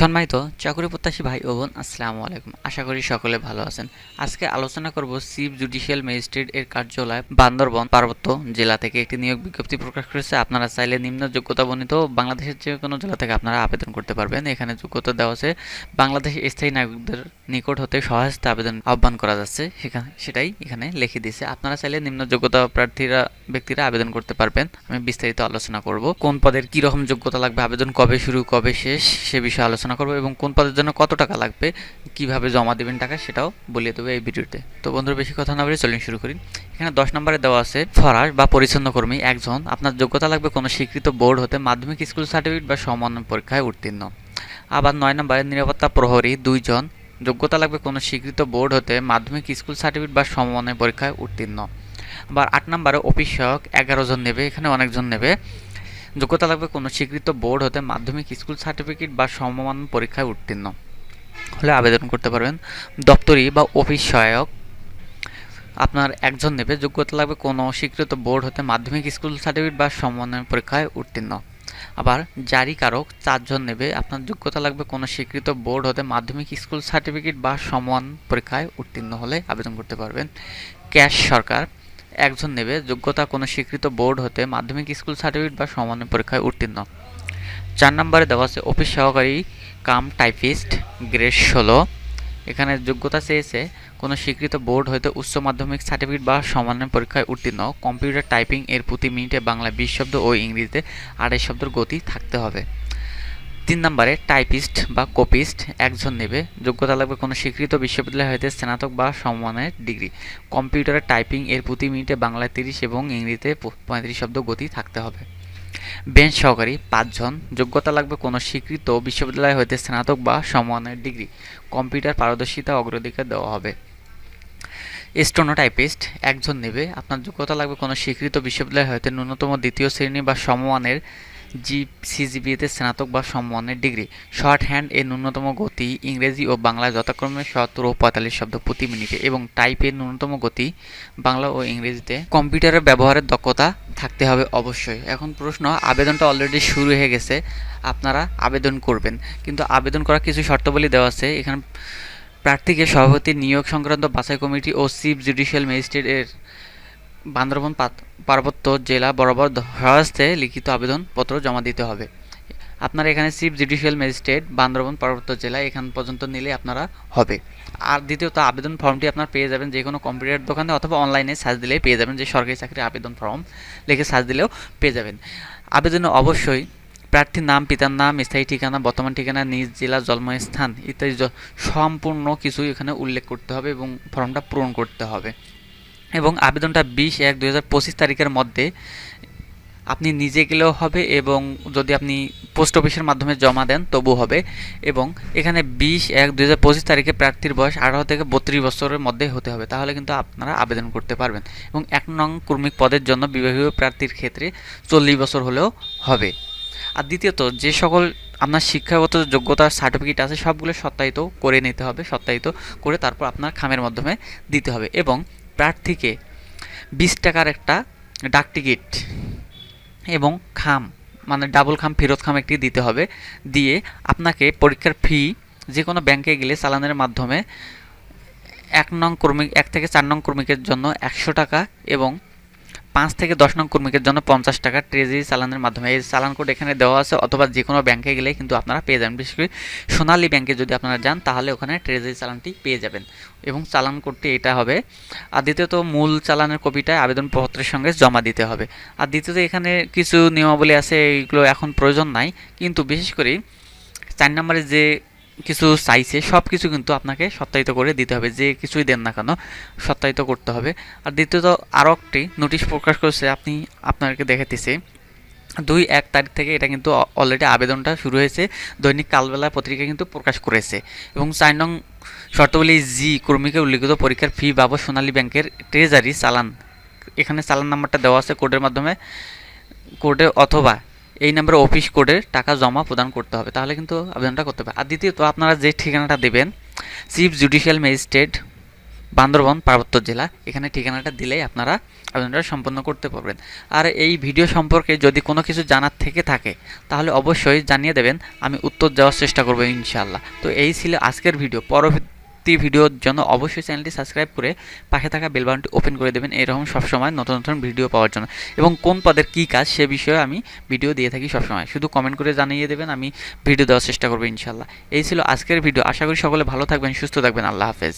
সম্মানিত চাকরি প্রত্যাশী ভাই ও বোন, আসসালামু আলাইকুম। আশা করি সকলে ভালো আছেন। আজকে আলোচনা করব চিফ জুডিশিয়াল ম্যাজিস্ট্রেট এর কার্যালয় বান্দরবন পার্বত্য জেলা থেকে একটি নিয়োগ বিজ্ঞপ্তি প্রকাশ করেছে। আপনারা চাইলে নিম্ন যোগ্যতা বর্ণিত বাংলাদেশের যে কোনো জেলা থেকে আপনারা আবেদন করতে পারবেন। এখানে যোগ্যতা দেওয়া আছে বাংলাদেশের স্থায়ী নাগরিকদের নিকট হতে সহায়তা আবেদন আহ্বান করা যাচ্ছে। সেখানে, সেটাই এখানে লিখে দিয়েছে। আপনারা চাইলে নিম্ন যোগ্যতা প্রার্থীরা, ব্যক্তিরা আবেদন করতে পারবেন। আমি বিস্তারিত আলোচনা করব। কোন পদের কি রকম যোগ্যতা লাগবে, আবেদন কবে শুরু, কবে শেষ, সে বিষয়ে আলোচনা করব এবং কোন পদের জন্য কত টাকা লাগবে, কীভাবে জমা দেবেন টাকা সেটাও বলিয়ে দেবো এই ভিডিওতে। তো বন্ধুরা, বেশি কথা না বলে চলুন শুরু করি। এখানে দশ নম্বরে দেওয়া আছে, ফরাস বা পরিচ্ছন্ন কর্মী একজন, আপনার যোগ্যতা লাগবে কোনো স্বীকৃত বোর্ড হতে মাধ্যমিক স্কুল সার্টিফিকেট বা সমন্বয় পরীক্ষায় উত্তীর্ণ। আবার নয় নম্বরে নিরাপত্তা প্রহরী দুইজন, যোগ্যতা লাগবে কোনো স্বীকৃত বোর্ড হতে মাধ্যমিক স্কুল সার্টিফিকেট বা সমন্বয় পরীক্ষায় উত্তীর্ণ। আবার আট নম্বরে অফিস সহায়ক এগারো জন নেবে, এখানে অনেকজন নেবে। যোগ্যতা লাগবে কোনো স্বীকৃত বোর্ড হতে মাধ্যমিক স্কুল সার্টিফিকেট বা সমমান পরীক্ষায় উত্তীর্ণ। হলে আবেদন করতে পারবেন। দপ্তরি বা অফিস সহায়ক। আপনার একজন নেবে। যোগ্যতা লাগবে কোনো স্বীকৃত বোর্ড হতে মাধ্যমিক স্কুল সার্টিফিকেট বা সমন্বয় পরীক্ষায় উত্তীর্ণ। আবার জারিকারক চারজন নেবে। আপনার যোগ্যতা লাগবে কোনো স্বীকৃত বোর্ড হতে মাধ্যমিক স্কুল সার্টিফিকেট বা সমান পরীক্ষায় উত্তীর্ণ হলে আবেদন করতে পারবেন। ক্যাশ সরকার। একজন নেবে, যোগ্যতা কোনো স্বীকৃত বোর্ড হতে মাধ্যমিক স্কুল সার্টিফিকেট বা সমান্য পরীক্ষায় উত্তীর্ণ। চার নম্বরে দেওয়া আছে অফিস সহকারী কাম টাইপিস্ট, গ্রেড ষোলো। এখানে যোগ্যতা চেয়েছে কোনো স্বীকৃত বোর্ড হতে উচ্চ মাধ্যমিক সার্টিফিকেট বা সমান্য পরীক্ষায় উত্তীর্ণ। কম্পিউটার টাইপিং এর প্রতি মিনিটে বাংলা বিশ শব্দ ও ইংরেজিতে আড়াই শব্দের গতি থাকতে হবে। তিন নম্বরে টাইপিস্ট বা কপিস্ট একজন নেবে। যোগ্যতা লাগবে কোনো স্বীকৃত বিশ্ববিদ্যালয় হইতে স্নাতক বা সমমানের ডিগ্রি। কম্পিউটারে টাইপিং এর প্রতি মিনিটে বাংলায় তিরিশ এবং ইংরেজিতে পঁয়ত্রিশ শব্দ গতি থাকতে হবে। বেঞ্চ সহকারী পাঁচজন। যোগ্যতা লাগবে কোনো স্বীকৃত বিশ্ববিদ্যালয় হইতে স্নাতক বা সমমানের ডিগ্রি। কম্পিউটার পারদর্শিতা, অগ্রাধিকার দেওয়া হবে। স্টোনোটাইপিস্ট একজন নেবে। আপনার যোগ্যতা লাগবে কোনো স্বীকৃত বিশ্ববিদ্যালয় হইতে ন্যূনতম দ্বিতীয় শ্রেণি বা সমমানের জি সিজিবিএতে স্নাতক বা সম্মানের ডিগ্রি। শর্ট হ্যান্ড এর ন্যূনতম গতি ইংরেজি ও বাংলা যথাক্রমে সত্তর ও পঁয়তাল্লিশ শব্দ প্রতি মিনিটে এবং টাইপের ন্যূনতম গতি বাংলা ও ইংরেজিতে কম্পিউটারের ব্যবহারের দক্ষতা থাকতে হবে অবশ্যই। এখন প্রশ্ন, আবেদনটা অলরেডি শুরু হয়ে গেছে, আপনারা আবেদন করবেন। কিন্তু আবেদন করার কিছু শর্তাবলী দেওয়া আছে। এখানে প্রার্থীকে সভাপতি নিয়োগ সংক্রান্ত বাছাই কমিটি ও চিফ জুডিশিয়াল ম্যাজিস্ট্রেট এর বান্দরবন পার্বত্য জেলা বরাবর হস্তে লিখিত আবেদনপত্র জমা দিতে হবে। আপনার এখানে চিফ জুডিশিয়াল ম্যাজিস্ট্রেট বান্দরবন পার্বত্য জেলা এখান পর্যন্ত নিলে আপনারা হবে। আর দ্বিতীয়ত, আবেদন ফর্মটি আপনার পেয়ে যাবেন যে কোনো কম্পিউটার দোকানে অথবা অনলাইনে সার্চ দিলেই পেয়ে যাবেন যে সরকারি চাকরির আবেদন ফর্ম লিখে সার্চ দিলেও পেয়ে যাবেন। আবেদনে অবশ্যই প্রার্থীর নাম, পিতার নাম, স্থায়ী ঠিকানা, বর্তমান ঠিকানা, নিজ জেলা, জন্মস্থান ইত্যাদি সম্পূর্ণ কিছু এখানে উল্লেখ করতে হবে এবং ফর্মটা পূরণ করতে হবে। এবং আবেদনটা বিশ এক দুই তারিখের মধ্যে আপনি নিজে গেলেও হবে এবং যদি আপনি পোস্ট অফিসের মাধ্যমে জমা দেন তবু হবে। এবং এখানে বিশ এক দুই তারিখে প্রার্থীর বয়স আঠারো থেকে বত্রিশ বছরের মধ্যে হতে হবে। তাহলে কিন্তু আপনারা আবেদন করতে পারবেন। এবং এক নং কর্মিক পদের জন্য বিভাগীয় প্রার্থীর ক্ষেত্রে চল্লিশ বছর হলেও হবে। আর দ্বিতীয়ত, যে সকল আপনার শিক্ষাগত যোগ্যতার সার্টিফিকেট আছে, সবগুলো সত্যায়িত করে নিতে হবে। সত্যায়িত করে তারপর আপনার খামের মাধ্যমে দিতে হবে। এবং প্রার্থীকে বিশ টাকার একটা ডাক টিকিট এবং খাম মানে ডাবল খাম, ফেরত খাম একটি দিতে হবে। দিয়ে আপনাকে পরীক্ষার ফি যে কোনো ব্যাংকে গেলে চালানের মাধ্যমে এক নং কর্মী, এক থেকে চার নং কর্মীকের জন্য একশো টাকা এবং পাঁচ থেকে দশ নং কর্মীকের জন্য পঞ্চাশ টাকা ট্রেজারি চালানের মাধ্যমে। এই চালান কোড এখানে দেওয়া আছে, অথবা যে কোনো ব্যাংকে গেলে কিন্তু আপনারা পেয়ে যাবেন। বিশেষ করে সোনালী ব্যাংকে যদি আপনারা যান, তাহলে ওখানে ট্রেজারি চালানটি পেয়ে যাবেন। এবং চালান কোডটি এটা হবে। আর দ্বিতীয়ত, মূল চালানের কপিটা আবেদনপত্রের সঙ্গে জমা দিতে হবে। আর দ্বিতীয়ত, এখানে কিছু নিয়মাবলী আছে এইগুলো এখন প্রয়োজন নাই। কিন্তু বিশেষ করে চার নম্বরে যে কিছু চাইছে সব কিছু কিন্তু আপনাকে সত্যায়িত করে দিতে হবে, যে কিছুই দেন না কেন, সত্যায়িত করতে হবে। আর দ্বিতীয়ত, আরও একটি নোটিশ প্রকাশ করেছে, আপনি, আপনাকে দেখাতেছে দুই এক তারিখ থেকে এটা কিন্তু অলরেডি আবেদনটা শুরু হয়েছে, দৈনিক কালবেলা পত্রিকা কিন্তু প্রকাশ করেছে। এবং চার নং শর্তাবলী জি কর্মীকে উল্লিখিত পরীক্ষার ফি বাবদ সোনালী ব্যাংকের ট্রেজারি চালান, এখানে চালান নাম্বারটা দেওয়া আছে কোডের মাধ্যমে, কোডে অথবা এই নাম্বারে অফিস কোডে টাকা জমা প্রদান করতে হবে, তাহলে কিন্তু আবেদনটা করতে হবে। আর দ্বিতীয়ত, আপনারা যে ঠিকানাটা দেবেন চিফ জুডিশিয়াল ম্যাজিস্ট্রেট বান্দরবন, পার্বত্য জেলা, এখানে ঠিকানাটা দিলেই আপনারা আবেদনটা সম্পন্ন করতে পারবেন। আর এই ভিডিও সম্পর্কে যদি কোনো কিছু জানার থেকে থাকে, তাহলে অবশ্যই জানিয়ে দেবেন, আমি উত্তর দেওয়ার চেষ্টা করব ইনশাআল্লাহ। তো এই ছিল আজকের ভিডিও পরবর্তী ভিডিওর জন্য অবশ্যই চ্যানেলটি সাবস্ক্রাইব করে পাশে থাকা বেল বাটনটি ওপেন করে দেবেন। এরকম সবসময় নতুন নতুন ভিডিও পাওয়ার জন্য। এবং কোন পদের কী কাজ সে বিষয়ে আমি ভিডিও দিয়ে থাকি সবসময়। শুধু কমেন্ট করে জানিয়ে দেবেন, আমি ভিডিও দেওয়ার চেষ্টা করব ইনশাল্লাহ এই ছিল আজকের ভিডিও আশা করি সকলে ভালো থাকবেন, সুস্থ থাকবেন। আল্লাহ হাফেজ।